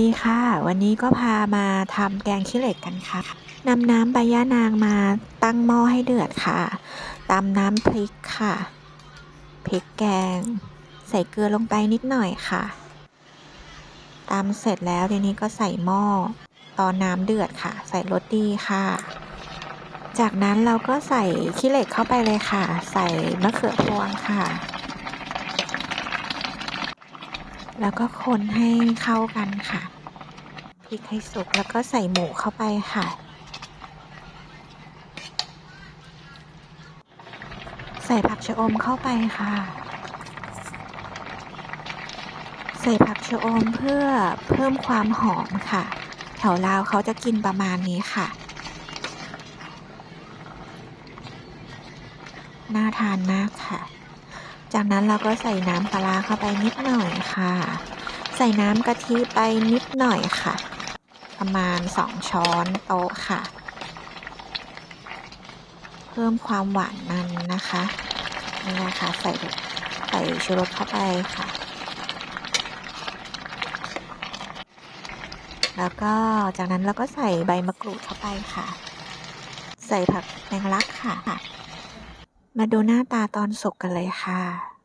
ดีค่ะ วันนี้ก็พามาทำแกงขี้เหล็กกันค่ะนำน้ำใบย่านางมาตั้งหม้อให้เดือดค่ะตามน้ำพริกค่ะพริกแกง ใส่เกลือลงไปนิดหน่อยค่ะตามเสร็จแล้วทีนี้ก็ใส่หม้อตอนน้ำเดือดค่ะ ใส่รสดีค่ะ จากนั้นเราก็ใส่ขี้เหล็กเข้าไปเลยค่ะ ใส่มะเขือพวงค่ะ แล้วก็คนให้เข้ากันค่ะพริกให้สุกแล้วก็ใส่หมูเข้าไปค่ะ ใส่ผักชะอมเข้าไปค่ะ ใส่ผักชะอมเพื่อเพิ่มความหอมค่ะ แถวลาวเขาจะกินประมาณนี้ค่ะน่าทานมากค่ะ จากนั้นเราก็ใส่น้ำปลาเข้าไปนิดหน่อยค่ะ ใส่น้ำกะทิไปนิดหน่อยค่ะ ประมาณ 2 ช้อนโต๊ะค่ะ เพิ่มความหวานมันนะคะนี่นะคะใส่ใส่ชูรสเข้าไปค่ะ แล้วก็จากนั้นเราก็ใส่ใบมะกรูดเข้าไปค่ะ ใส่ผักแมงลักค่ะ มาดูหน้าตาตอนสุกกันเลยค่ะ